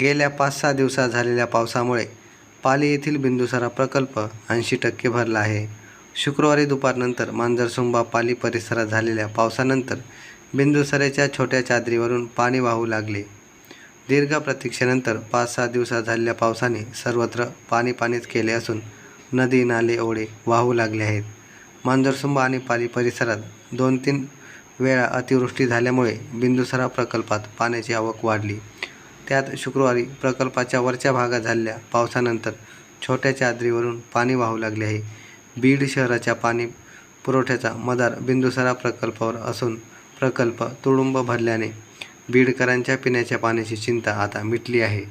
गेल्या पाच सहा दिवसात झालेल्या पावसामुळे पाली येथील बिंदुसारा प्रकल्प ऐंशी टक्के भरला आहे. शुक्रवारी दुपारनंतर मांजरसुंबा पाली परिसरात झालेल्या पावसानंतर बिंदुसरेच्या छोट्या चादरीवरून पाणी वाहू लागले. दीर्घ प्रतीक्षेनंतर पाच सहा दिवसात झालेल्या पावसाने सर्वत्र पाणी पाणीच केले असून नदी नाले ओढे वाहू लागले आहेत. मांजरसुंबा आणि पाली परिसरात दोन तीन वेळा अतिवृष्टी झाल्यामुळे बिंदुसरा प्रकल्पात पाण्याची आवक वाढली. त्यात शुक्रवारी प्रकल्पाच्या वरच्या भागात झालेल्या पावसानंतर छोट्या चादरीवरून पाणी वाहू लागले आहे. बीड शहराच्या पाणी पुरवठ्याचा मदार बिंदुसरा प्रकल्पावर असून प्रकल्प तुडुंब भरल्याने बीडकरांच्या पिण्याच्या पाण्याची चिंता आता मिटली आहे.